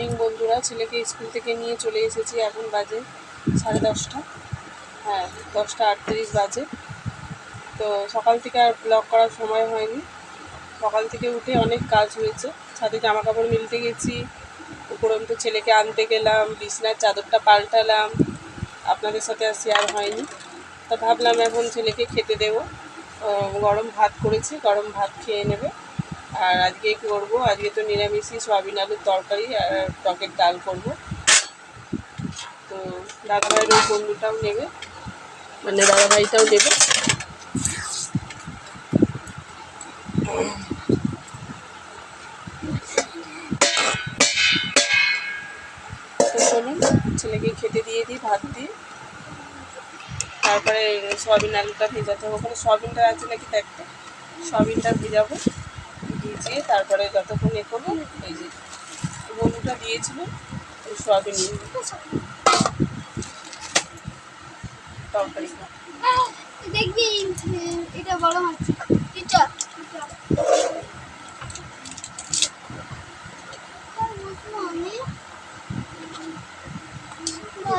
Morning বন্ধুরা, ছেলেকে school থেকে নিয়ে চলে এসেছি এখন বাজে সাড়ে দশটা। হ্যাঁ দশটা আটত্রিশ বাজে। তো সকাল থেকে আর ব্লগ করার সময় হয়নি। সকাল থেকে উঠে অনেক কাজ হয়েছে। ছাদে জামা কাপড় মিলতে গেছি। উপরন্ত ছেলেকে আনতে গেলাম, বিছনার চাদরটা পাল্টালাম। আপনাদের সাথে আর শেয়ার হয়নি। তো ভাবলাম এখন ছেলেকে খেতে দেবো। গরম ভাত করেছি, গরম ভাত খেয়ে নেবে। আর আজকে করব। আজকে তো নিরামিষই সয়াবিন আলুর তরকারি আর টকের ডাল করব। তো দাদাভাইয়ের ওই বন্ধুটাও নেবে। মানে দাদাভাইটাও নেবে তো চলুন, ছেলেকে খেতে দিয়ে দিই, ভাত দিয়ে। তারপরে সয়াবিন আলুটা ভেজাতে হবে। ওখানে সয়াবিনটা আছে নাকি দেখতে সয়াবিনটা ভেজাবো। ভিজিয়ে তারপরে যতক্ষণ এ করব এই যে বন্ধুটা দিয়েছিল ওই সয়াবিন তরকারি। দেখবি এটা বড়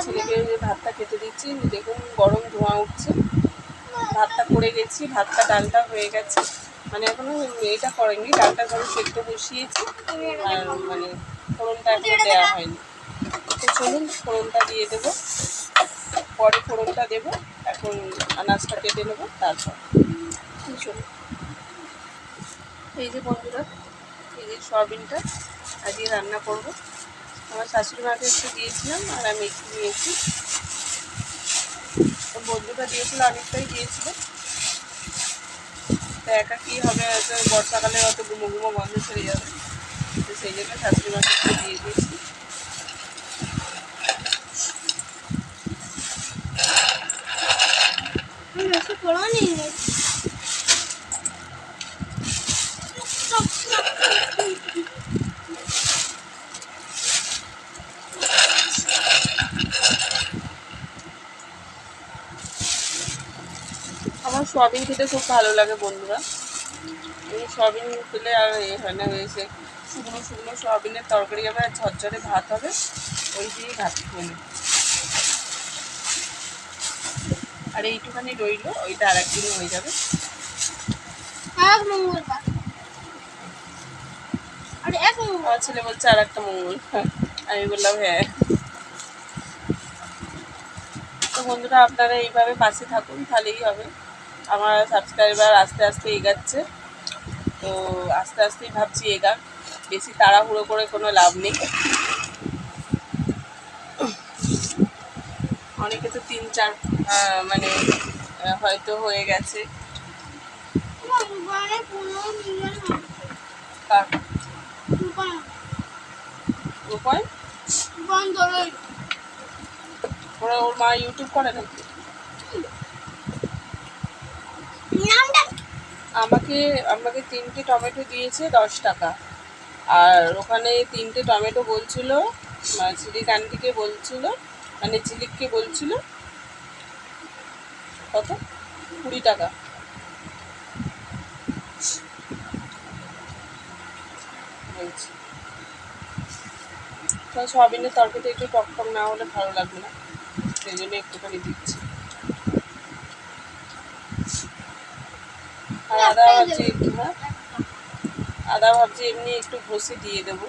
ছেলেকে ভাতটা খেতে দিচ্ছি দেখুন গরম ধোঁয়া উঠছে। ভাতটা করে গেছি ভাতটা ডালটা হয়ে গেছে। মানে এখনও এটা করেনি ডালটা ধরো সেদ্ধ বসিয়েছি। আর মানে ফোড়নটা এখনও দেওয়া হয়নি। তো চলুন ফোড়নটা দিয়ে দেবো। পরে ফোড়নটা দেবো, এখন আনাজটা কেটে নেব, তারপর চলুন। এই যে বন্ধুরা, এই যে সয়াবিনটা, আজকে রান্না করব। আমার শাশুড়ি মাকে একটু দিয়েছিলাম, আর আমি একটু নিয়েছি। বন্ধুটা দিয়েছিল, অনেকটাই দিয়েছিল। একা কী হবে? হয়তো বর্ষাকালে অত গুমো গুমো বন্ধ ছেড়ে যাবে। তো সেই জন্য শাশুড়ি মাকে দিয়ে দিয়েছি। পড়ো নিয়ে আমার সয়াবিন খেতে খুব ভালো লাগে বন্ধুরা। এই সয়াবিন খেলে আর এ হয় না এসে শুকনো শুকনো সয়াবিনের তরকারি হবে আর ঝরঝরে ভাত হবে ওই দিয়েই ভাত খেয়ে আর এইটুখানি রইল ওইটা আর একদিন হয়ে যাবে। আমার ছেলে বলছে আর একটা মঙ্গল আমি বললাম হ্যাঁ। তো বন্ধুরা আপনারা এইভাবে পাশে থাকুন তাহলেই হবে। আমার সাবস্ক্রাইবার আস্তে আস্তে এগাচ্ছে। তো আস্তে আস্তেই ভাবছি এগাক। বেশি তাড়াহুড়ো করে কোনো লাভ নেই। অনেকে তো তিন চার মানে হয়তো হয়ে গেছে। রূপায় ওরা ওর মা ইউটিউব করে নাকি? আমাকে আমাকে তিনটে টমেটো দিয়েছে দশ টাকা। আর ওখানে তিনটে টমেটো বলছিল ঝিলিক আন্টিকে বলছিল মানে ঝিলিককে বলছিল কত? কুড়ি টাকা। বলছি। তো সয়াবিনের তরকারিতে একটু টক টক না হলে ভালো লাগবে না। সেই জন্য একটুখানি দিচ্ছি। আর আদা ভাবছি আদা ভাবছি এমনি একটু ঘষে দিয়ে দেবো।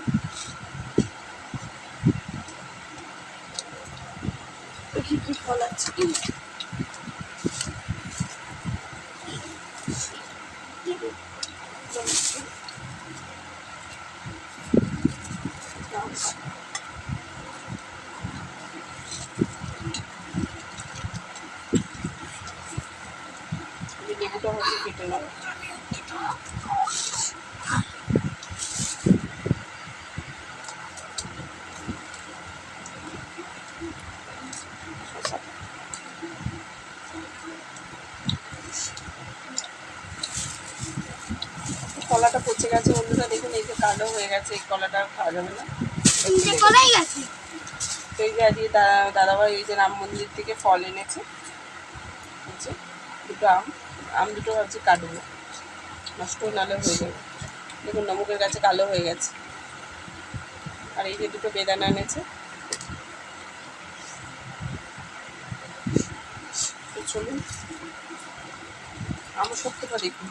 কি ফল আছে এই লেবুটা হচ্ছে কেটে নেব কলাটা পচে গেছে বন্ধুরা দেখুন এই যে কালো হয়ে গেছে এই কলাটা খাওয়া যাবে না। কলাই গেছে। এই যে আজকে দাদাভাই ওই যে রাম মন্দির থেকে ফল এনেছে। দুটো আম আম দুটো ভাবছি কাটবো। নষ্ট নালে হয়ে যাবে। দেখুন নমুকের কাছে কালো হয়ে গেছে। আর এই যে দুটো বেদানা এনেছে। চলুন আমার সত্যটা দেখুন।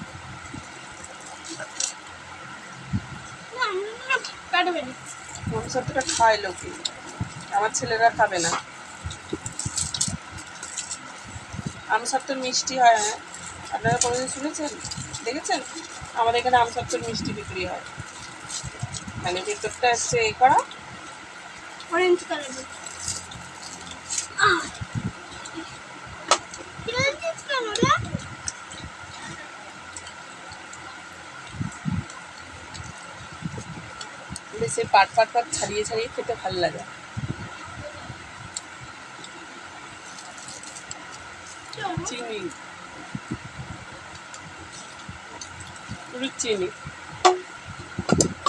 সত্যটা খায় লোকে। আমার ছেলেরা খাবে না। আম সত্তর মিষ্টি হয় হ্যাঁ? আপনারা কোনোদিন শুনেছেন? দেখেছেন? আমাদের এখানে আম সত্তর মিষ্টি বিক্রি হয়। মানে ভেতরটা হচ্ছে এ করা। অরেঞ্জ কালারের আহ কি হয়েছে কেন রে এই পাট পাট পাট ছাড়িয়ে ছাড়িয়ে খেতে ভালো লাগে। চিনি। পুরো চিনি।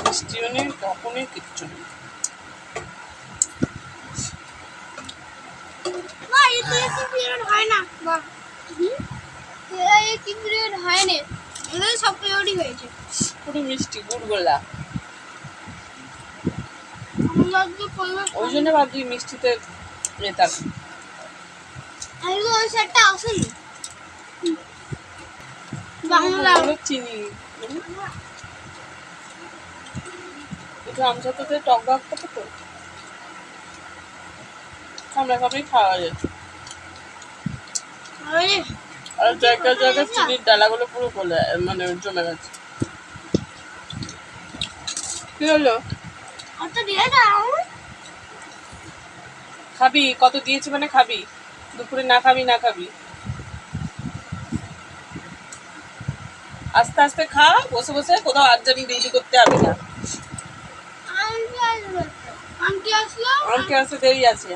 মিষ্টিও নেই তখনই কিচ্ছু নেই। হয় না। বা হুম? এরা এই কি পিরিয়ড হয় না। এগুলো সব পিরিয়ডই হয়েছে। পুরো মিষ্টি আজকে পরিবার ওই জন্য ভাবছি মিষ্টিতে যেতাম চিনি। টক ভাগ থাকে তো। খাওয়া যায়। আর জায়গায় জায়গায় চিনির ডালাগুলো পুরো গলে মানে জমে গেছে। কি হলো? অত দিয়ে দাও। খাবি কত দিয়েছি মানে খাবি? দুপুরে না খাবি না খাবি। আস্তে আস্তে খা বসে বসে কোথাও আটজানি দেরি করতে হবে না। আমাকে আসতে দেরি আছে।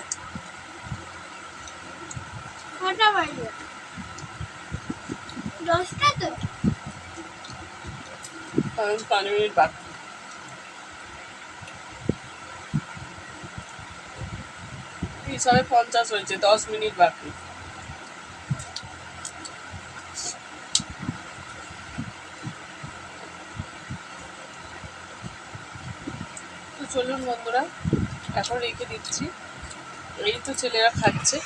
কারণ মিনিট বাকি। হিসাবে পঞ্চাশ হয়েছে, দশ মিনিট বাকি। তো চলুন বন্ধুরা, এখন রেখে দিচ্ছি। এই তো ছেলেরা খাচ্ছে